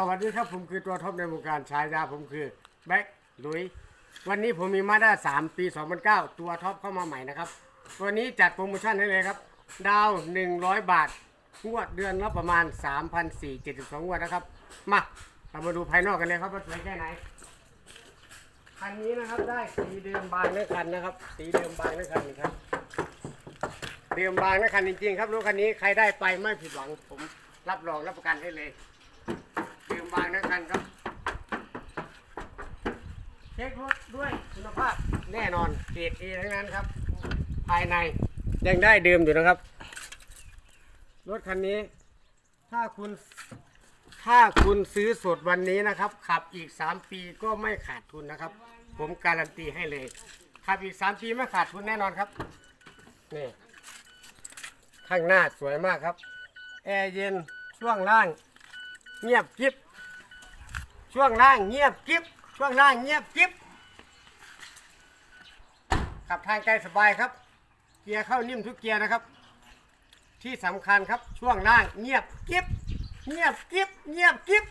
สวัสดีครับผมคือตัวท็อปในวงการชายาผมคือแบ็คลุย วันนี้ผมมีมาด้า3ปี 2009 ตัวท็อปเข้ามาใหม่นะครับตัวนี้จัดโปรโมชั่นให้เลยครับ ดาว 100 บาท งวดเดือนละประมาณ 3,472งวดนะครับ มาเรามาดูภายนอกกันเลยครับว่าสวยแค่ไหนคันนี้นะครับได้สีเดิมบางในคันนะครับ สีเดิมบางในคันนี่ครับเดิมบางนะคันจริงๆ ครับรถคันนี้ใครได้ไปไม่ผิดหวังผมรับรองรับประกันให้เลยเดิมบางนะคันครับ เช็ครถด้วยคุณภาพแน่นอนเกรดเอทั้งนั้นครับ ภายในยังได้เดิมอยู่นะครับ รถคันนี้ ถ้าคุณถ้าคุณซื้อสดวันนี้นะครับ ขับอีก 3 ปีก็ไม่ขาดทุนนะครับ ผมการันตีให้เลย ขับอีก 3 ปีไม่ขาดทุนแน่นอนครับนี่ข้างหน้าสวยมากครับ แอร์เย็นช่วงล่าง เงียบกิ๊บช่วงล่างเงียบกิ๊บ ช่วงหน้าเงียบกิ๊บขับทางไกลสบายครับ เกียร์เข้านิ่มทุกเกียร์นะครับ ที่สำคัญครับช่วงหน้าเงียบกิ๊บเงียบกิ๊บเงียบกิ๊บ